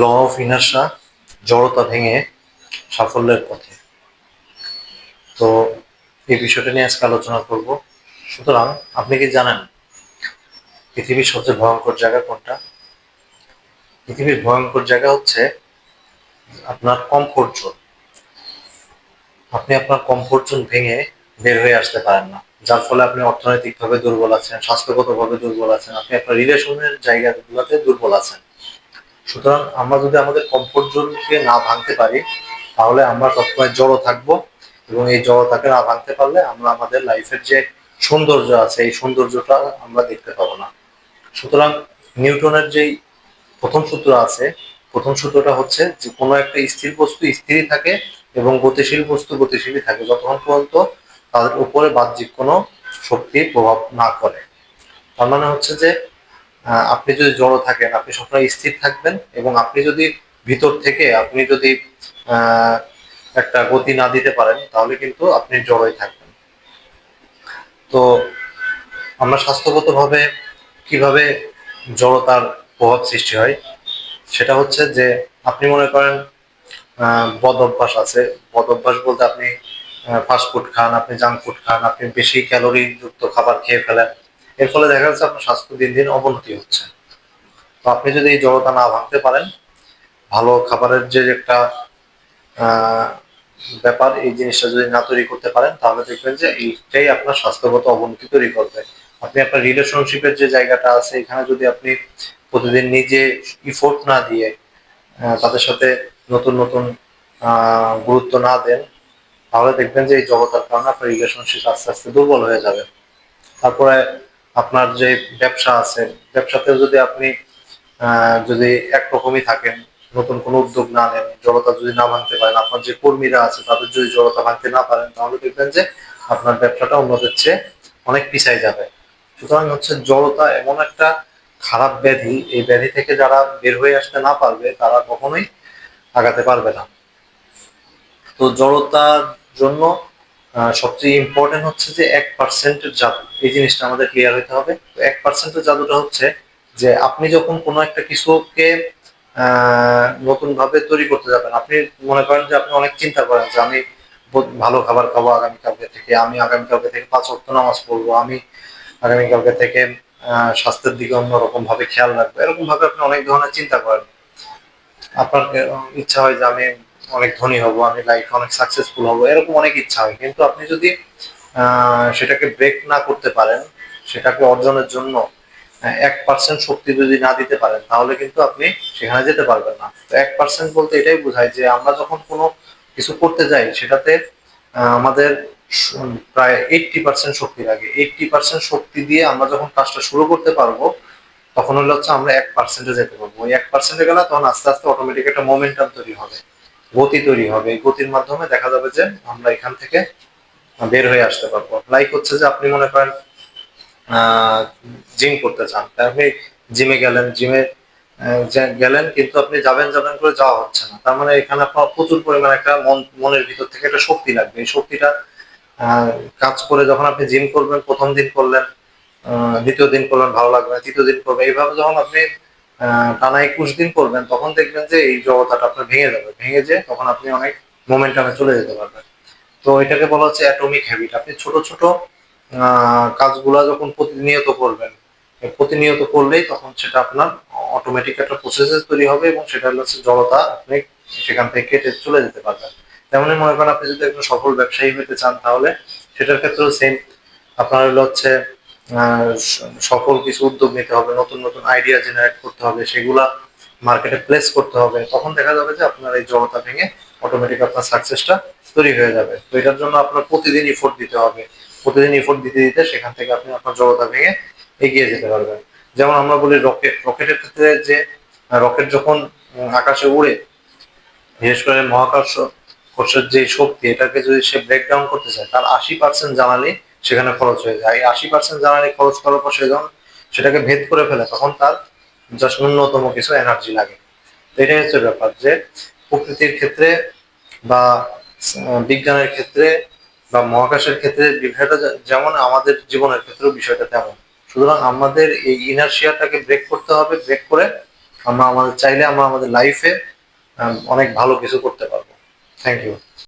Law of ইনার্সা জড়তা ভেঙে সাফল্যের পথে। তো এই বিষয়টা নিয়ে আজকে আলোচনা করব। সুতরাং আপনি কি জানেন পৃথিবীর সবচেয়ে ভয়ঙ্কর জায়গা কোনটা? পৃথিবীর ভয়ঙ্কর জায়গা হচ্ছে আপনার কমফোর্ট জোন আপনি আপনার কমফোর্ট জোন ভেঙে বের হয়ে আসতে পারেন না। যার ফলে আপনি অর্থনৈতিকভাবে দুর্বল আছেন, স্বাস্থ্যগতভাবে দুর্বল আছেন, আপনি আপনার রিলেশনের জায়গাগুলোতে দুর্বল আছেন। সুতরাং আমরা যদি আমাদের কমফোর্ট জোনকে না ভাঙতে পারি, তাহলে আমরা সবসময় জড়ো থাকব এবং এই জড়তাকে না ভাঙতে পারলে আমরা আমাদের লাইফের যে সৌন্দর্য আছে, এই সৌন্দর্যটা আমরা দেখতে পাবো না। সুতরাং নিউটনের যেই প্রথম সূত্র আছে, প্রথম সূত্রটা হচ্ছে যে কোনো একটা স্থির বস্তু স্থিরই থাকে এবং গতিশীল বস্তু গতিশীলই থাকে। যতক্ষণ পর্যন্ত তাদের উপরে বাহ্যিক কোনো শক্তির প্রভাব না করে। তার মানে হচ্ছে যে আপনি যদি জড়ো থাকেন, আপনি সবসময় স্থির থাকবেন এবং আপনি যদি ভিতর থেকে, আপনি যদি একটা গতি না দিতে পারেন, তাহলে কিন্তু আপনি জড়োই থাকবেন। তো আমরা স্বাস্থ্যগতভাবে কীভাবে জড়তার প্রভাব সৃষ্টি হয়, সেটা হচ্ছে যে আপনি মনে করেন বদ অভ্যাস আছে। বদ অভ্যাস বলতে আপনি ফাস্ট ফুড খান, আপনি জাঙ্ক ফুড খান, আপনি বেশি ক্যালোরি যুক্ত খাবার খেয়ে ফেলেন। এর ফলে দেখা যাচ্ছে আপনার স্বাস্থ্য দিন দিন অবনতি হচ্ছে। তো আপনি যদি এই জড়তা না ভাঙতে পারেন, ভালো খাবারের যে একটা ব্যাপার, এই জিনিসটা যদি না তৈরি করতে পারেন, তাহলে দেখবেন যে এইটাই আপনার স্বাস্থ্যগত অবনতি তৈরি করবে। আপনি আপনার রিলেশনশিপের যে জায়গাটা আছে, এখানে যদি আপনি প্রতিদিন নিজে ইফোর্ট না দিয়ে তাদের সাথে নতুন নতুন গুরুত্ব না দেন, তাহলে দেখবেন যে এই জগতার কারণে আপনার রিলেশনশিপ আস্তে আস্তে দুর্বল হয়ে যাবে। তারপরে আপনার যে ব্যবসা আছে, ব্যবসাতেও যদি আপনি যদি একরকমই থাকেন, নতুন কোনো উদ্যোগ না নেন, জড়তা যদি না ভাঙতে পারেন, আপনার যে কর্মীরা আছে, তাদের যদি জড়তা ভাঙতে না পারেন, তাহলে দেখবেন যে আপনার ব্যবসাটা অন্যদের চেয়ে অনেক পিছাই যাবে। সুতরাং হচ্ছে জড়তা এমন একটা খারাপ ব্যাধি, এই ব্যাধি থেকে যারা বের হয়ে আসতে না পারবে, তারা কখনোই আগাতে পারবে না। তো জড়তার জন্য সবচেয়ে ইম্পর্টেন্ট হচ্ছে যে এক পার্সেন্টের জাদু। এই জিনিসটা আমাদের ক্লিয়ার হতে হবে। তো এক পার্সেন্টের জাদুটা হচ্ছে যে আপনি যখন কোনো একটা কিছুকে নতুন ভাবে তৈরি করতে যাবেন, আপনি মনে করেন যে আপনি অনেক চিন্তা করেন যে আমি ভালো খাবার খাব আগামীকালকে থেকে, আমি আগামীকালকে থেকে পাঁচ অর্থ নামাজ পড়ব, আমি আগামীকালকে থেকে স্বাস্থ্যের দিকে অন্যরকম ভাবে খেয়াল রাখব। এরকম ভাবে আপনি অনেক ধরনের চিন্তা করেন। আপনার ইচ্ছা হয় যে আমি অনেক ধনী হব, আমি লাইফ অনেক সাকসেসফুল হব, এরকম অনেক ইচ্ছা হয়। কিন্তু আপনি যদি সেটাকে ব্রেক না করতে পারেন, সেটাকে অর্জনের জন্য এক পার্সেন্ট শক্তি যদি না দিতে পারেন, তাহলে কিন্তু আপনি সেখানে যেতে পারবেন না। তো এক পার্সেন্ট বলতে এটাই বোঝায় যে আমরা যখন কোনো কিছু করতে যাই, সেটাতে আমাদের প্রায় এইটটি পার্সেন্ট শক্তি লাগে। এইটটি পার্সেন্ট শক্তি দিয়ে আমরা যখন কাজটা শুরু করতে পারব, তখন হলো হচ্ছে আমরা এক পার্সেন্টে যেতে পারব। ওই এক পার্সেন্টে গেলে তখন আস্তে আস্তে অটোমেটিক একটা মোমেন্টাম তৈরি হবে। গতি তৈরি হবে। এই গতির মাধ্যমে দেখা যাবে যে আমরা এখান থেকে বের হয়ে আসতে পারব। লাইক হচ্ছে যে আপনি মনে করেন জিম করতে চান। আপনি জিমে গেলেন জিমে গেলেন কিন্তু আপনি যাবেন যাবেন করে যাওয়া হচ্ছে না। তার মানে এখানে আপনার প্রচুর পরিমাণে একটা মন, মনের ভিতর থেকে একটা শক্তি লাগবে। এই শক্তিটা কাজ করে যখন আপনি জিম করবেন, প্রথম দিন করলেন দ্বিতীয় দিন করলেন, ভালো লাগবে না। তৃতীয় দিন করবেন। এইভাবে যখন আপনি টানা একুশ দিন করবেন, তখন দেখবেন যে এই জগতাটা আপনার ভেঙে যাবে। ভেঙে যে তখন আপনি অনেক মোমেন্টামে চলে যেতে পারবেন। তো এটাকে বলা হচ্ছে অ্যাটমিক হ্যাবিট আপনি ছোট ছোট কাজগুলা যখন প্রতিনিয়ত করবেন প্রতিনিয়ত করলেই তখন সেটা আপনার অটোমেটিক একটা প্রসেসে তৈরি হবে এবং সেটা হচ্ছে জড়তা। আপনি সেখান থেকে কেটে চলে যেতে পারবেন। তেমনই মনে করেন আপনি যদি একজন সফল ব্যবসায়ী হতে চান তাহলে সেটার ক্ষেত্রেও সেম আপনার হচ্ছে সফল কিছু উদ্যোগ নিতে হবে, নতুন নতুন আইডিয়া জেনারেট করতে হবে, সেগুলা মার্কেটে প্লেস করতে হবে। তখন দেখা যাবে যে আপনার এই জড়তা ভেঙে অটোমেটিক আপনার সাকসেসটা তৈরি হয়ে যাবে। তো এটার জন্য আপনার প্রতিদিন ইফোর্ট দিতে হবে। প্রতিদিন ইফোর্ট দিতে দিতে সেখান থেকে আপনি আপনার জড়তা ভেঙে এগিয়ে যেতে পারবেন। যেমন আমরা বলি রকেট রকেটের ক্ষেত্রে যে রকেট যখন আকাশে উড়ে, বিশেষ করে মহাকাশ কোষের যে শক্তি, এটাকে যদি সে ব্রেকডাউন করতে চায়, তার আশি পার্সেন্ট জ্বালানি সেখানে খরচ হয়ে যায়। আশি পার্সেন্ট জ্বালানি খরচ করার পর সে যখন সেটাকে ভেদ করে ফেলে, তখন তার জাস্ট ন্যূনতম কিছু এনার্জি লাগে। এটাই হচ্ছে ব্যাপার যে প্রকৃতির ক্ষেত্রে বা বিজ্ঞানের ক্ষেত্রে বা মহাকাশের ক্ষেত্রে বিষয়টা যেমন আমাদের জীবনের ক্ষেত্রেও বিষয়টা তেমন। সুতরাং আমাদের এই ইনার্শিয়াটাকে ব্রেক করতে হবে ব্রেক করে আমরা আমাদের, চাইলে আমরা আমাদের লাইফে অনেক ভালো কিছু করতে পারব। Thank you